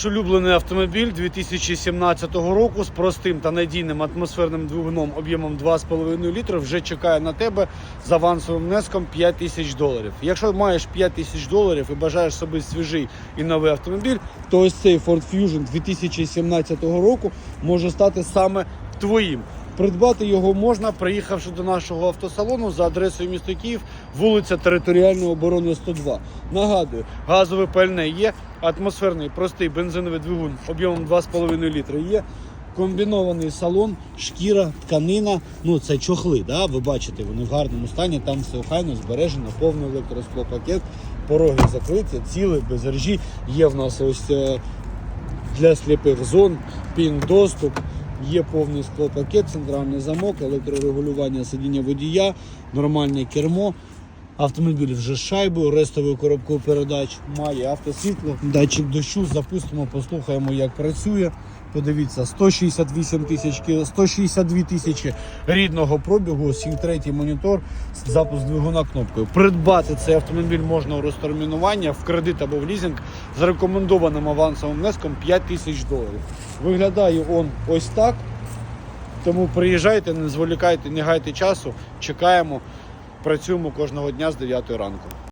Наш улюблений автомобіль 2017 року з простим та надійним атмосферним двигуном об'ємом 2,5 літри вже чекає на тебе з авансовим внеском 5 тисяч доларів. Якщо маєш 5 тисяч доларів і бажаєш собі свіжий і новий автомобіль, то ось цей Ford Fusion 2017 року може стати саме твоїм. Придбати його можна, приїхавши до нашого автосалону за адресою місто Київ, вулиця Територіальної оборони 102. Нагадую, газове пальне є, атмосферний простий бензиновий двигун об'ємом 2,5 літри є. Комбінований салон, шкіра, тканина. Ну це чохли. Да? Ви бачите, вони в гарному стані. Там все охайно збережено, повний електросклопакет, пороги закриті, цілий, без ржі. Є в нас ось е, для сліпих зон, пін доступ. Є повний склопакет, центральний замок, електрорегулювання сидіння водія, нормальне кермо. Автомобіль вже з шайбою, рестовою коробкою передач, має автосвітло, датчик дощу. Запустимо, послухаємо, як працює. Подивіться, 168 тисяч, кі- 162 тисячі рідного пробігу, 7 монітор, запуск двигуна кнопкою. Придбати цей автомобіль можна у розтермінування в кредит або в лізинг з рекомендованим авансовим внеском 5 тисяч доларів. Виглядає он ось так. Тому приїжджайте, не зволікайте, не гайте часу. Чекаємо, працюємо кожного дня з 9 ранку.